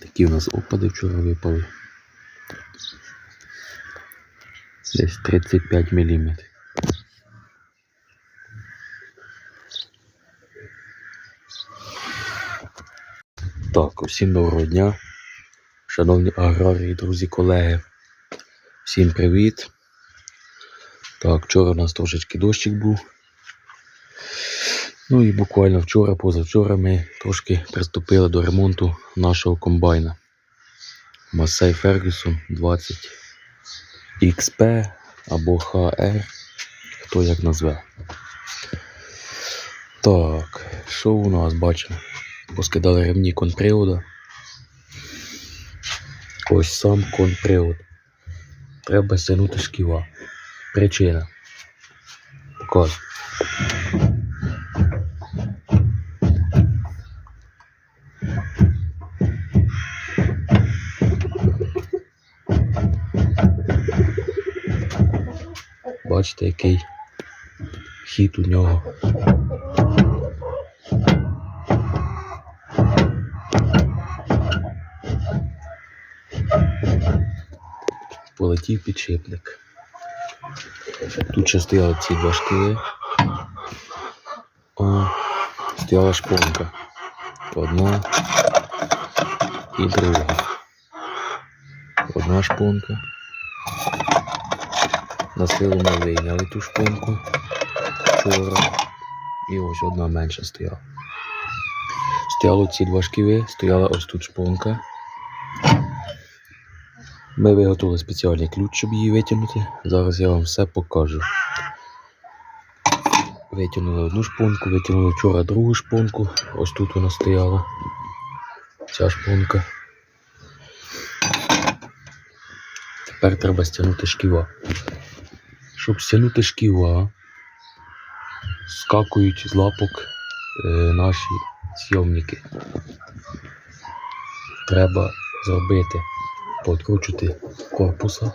Такі у нас опади вчора випали. Десь 35 мм. Так, усім доброго дня. Шановні аграрії, друзі, колеги. Всім привіт. Так, вчора у нас трошечки дощик був. Ну і буквально вчора, позавчора ми трошки приступили до ремонту нашого комбайна. Massey Ferguson 20 XP або HR, хто як назве. Так, що у нас бачимо? Поскидали ремні конпривода. Ось сам конпривод. Треба стягнути шківа. Причина. Покажу. Бачите, який хід у нього. Полетів підшипник. Тут ще стояли ці два шкіли. О, стояла шпонка. Одна і друга. Одна шпонка. На ми вийняли ту шпонку вчора. І ось одна менша стояла. Стояло ці два шківи, стояла ось тут шпонка. Ми виготовили спеціальний ключ, щоб її витягнути. Зараз я вам все покажу. Витягнули одну шпонку, витягнули вчора другу шпонку. Ось тут вона стояла. Ця шпонка. Тепер треба стягнути шківа. Щоб стягнути шківа, скакують з лапок е, наші зйомники. Треба зробити, подкручити корпуса,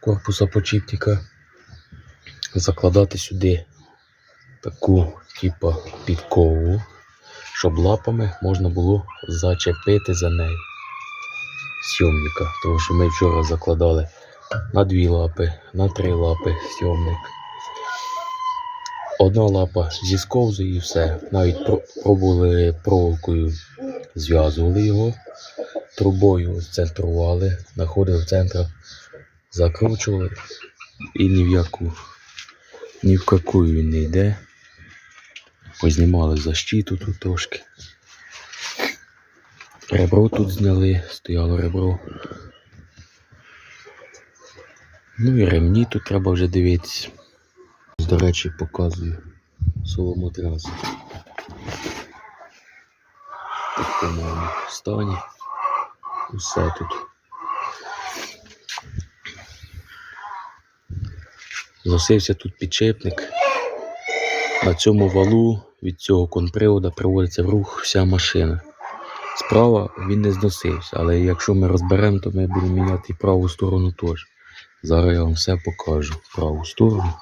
корпуса почіпника, закладати сюди таку типу підкову, щоб лапами можна було зачепити за неї сйомника. Тому що ми вчора закладали на дві лапи, на три лапи сйомник. Одна лапа зісковзує і все. Навіть про- пробували проволокою, зв'язували його, трубою центрували, знаходили в центр, закручували і ні в яку, ні в яку він не йде. Познімали защиту тут трошки. Ребро тут зняли, стояло ребро. Ну і ремні тут треба вже дивитися. До речі, показую соломотрас. В такому стані. Усе тут. Носився тут підшипник. На цьому валу від цього конпривода приводиться в рух вся машина. Справа він не зносився, але якщо ми розберемо, то ми будемо міняти і праву сторону теж. Зараз я вам все покажу. в Праву сторону.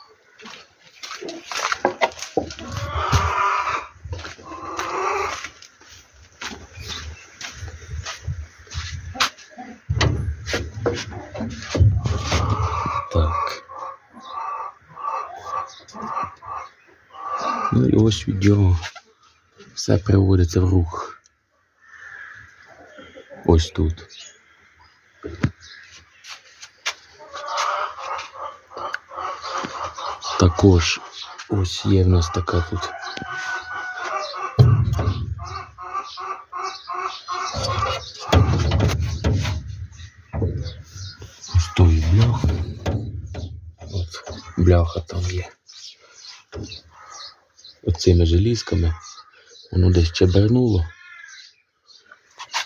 Так. Ну і ось від все приводиться в рух. Ось тут. Також ось є в нас така тут. Ось тої бляха. От бляха там є. Оцими желізками воно десь чебернуло.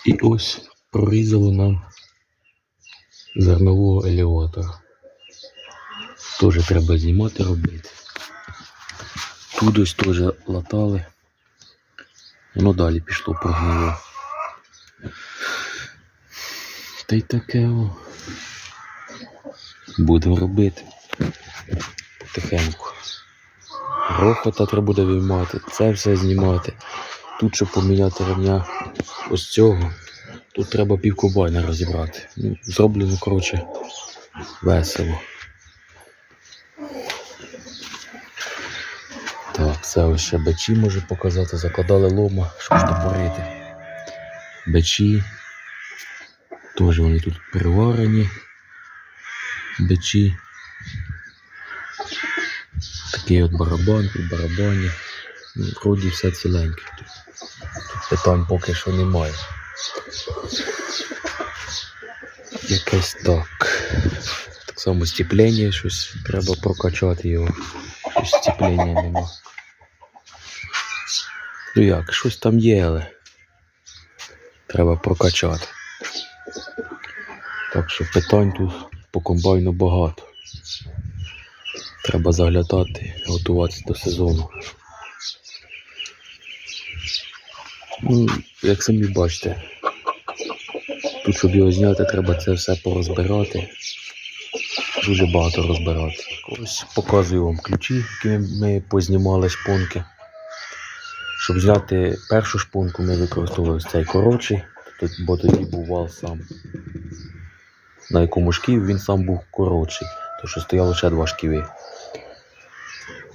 І ось прорізало нам зернового елеватора. Теж треба знімати робити. Тут ось теж латали. Воно далі пішло прогнило. Та й таке о. Будемо робити. Потихеньку. Грохота треба буде виймати, це все знімати. тут, щоб поміняти ремня ось цього, тут треба пів комбайна розібрати. Ну, зроблено, коротше, весело. Так, це ще бечі можу показати. Закладали лома, щоб штопорити. Бечі. Теж вони тут приварені. Бечі. Такий от барабан, тут барабані. Ну, Вроді все ціленьке тут. Питань поки що немає. Якесь так. Так само степлення щось треба прокачати його. Щось степлення нема. Ну як, щось там є, але треба прокачати. Так що питань тут по комбайну багато. Треба заглядати, готуватися до сезону. Ну, як самі бачите, тут, щоб його зняти, треба це все порозбирати. Дуже багато розбирати. Ось показую вам ключі, які ми познімали шпонки. Щоб зняти першу шпунку, ми використовували цей коротший, бо тоді був вал сам. На якому шків він сам був коротший, тому що стояло ще два шківи.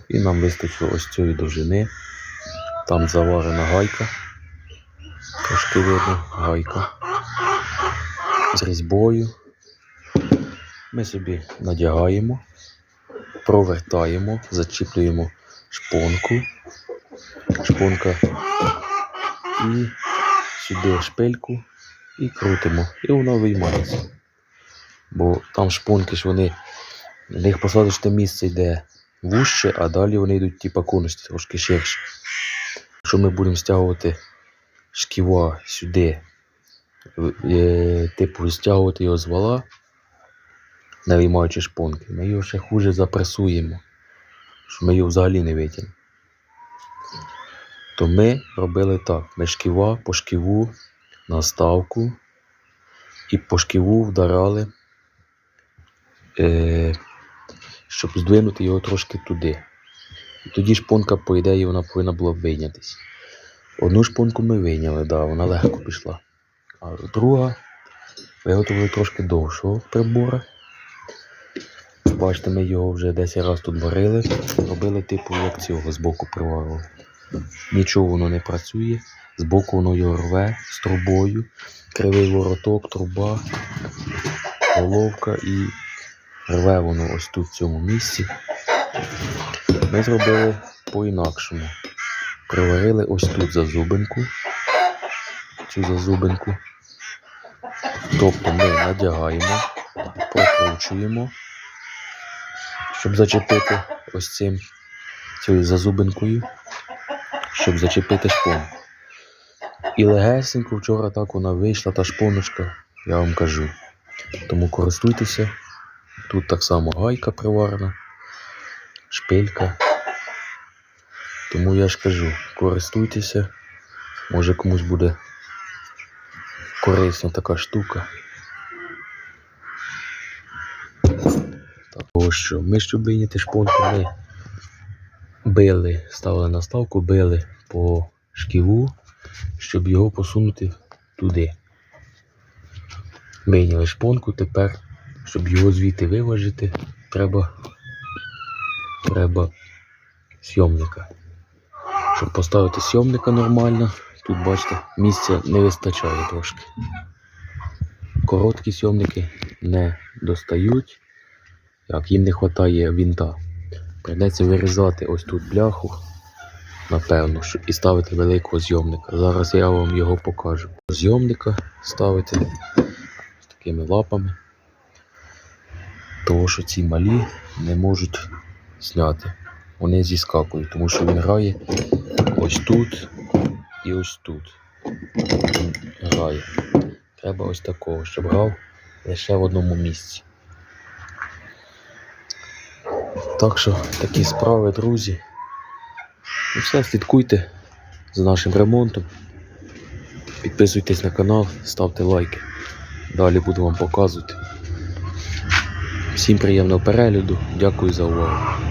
І нам вистачило ось цієї довжини. Там заварена гайка. Трошки видно, гайка. З різьбою. Ми собі надягаємо, провертаємо, зачіплюємо шпонку. Шпонка і сюди шпильку і крутимо. І вона виймається. Бо там шпонки ж вони, в них посадочне місце йде вужче, а далі вони йдуть типа конусті, трошки ширше. Якщо ми будемо стягувати шківа сюди, е, типу стягувати його з вала, не виймаючи шпонки, ми його ще хуже запресуємо, що ми його взагалі не витягнемо. То ми робили так: ми шківа по шківу на ставку і по шківу вдарали, е, щоб здвинути його трошки туди. І тоді шпонка, по ідеї, вона повинна була вийнятись. Одну шпонку ми вийняли, да, вона легко пішла. А друга виготовили трошки довшого прибора. Бачите, ми його вже 10 разів тут варили, робили типу як цього з боку приварили. Нічого воно не працює, з боку воно його рве з трубою, кривий вороток, труба, головка і рве воно ось тут в цьому місці. Ми зробили по-інакшому. Приварили ось тут зазубинку, цю зазубинку. Тобто ми надягаємо, прокручуємо, щоб зачепити ось цим цією зазубинкою, щоб зачепити шпонку. І легесенько вчора так вона вийшла, та шпоночка, я вам кажу. Тому користуйтеся. Тут так само гайка приварена, шпилька. Тому я ж кажу, користуйтеся. Може комусь буде корисна така штука. Що, ми щоб вийняти шпонку, ми били, ставили на ставку, били по шківу, щоб його посунути туди. Вийняли шпонку, тепер, щоб його звідти виважити, треба, треба сйомника. Щоб поставити сйомника нормально, тут бачите, місця не вистачає трошки. Короткі сйомники не достають, як їм не вистачає вінта. Прийдеться вирізати ось тут бляху, напевно, і ставити великого зйомника. Зараз я вам його покажу. Зйомника ставити з такими лапами, тому що ці малі не можуть зняти. Вони зіскакують, тому що він грає ось тут і ось тут. Він грає. Треба ось такого, щоб грав лише в одному місці. Так що такі справи, друзі. І все, слідкуйте за нашим ремонтом. Підписуйтесь на канал, ставте лайки. Далі буду вам показувати. Всім приємного перегляду. Дякую за увагу.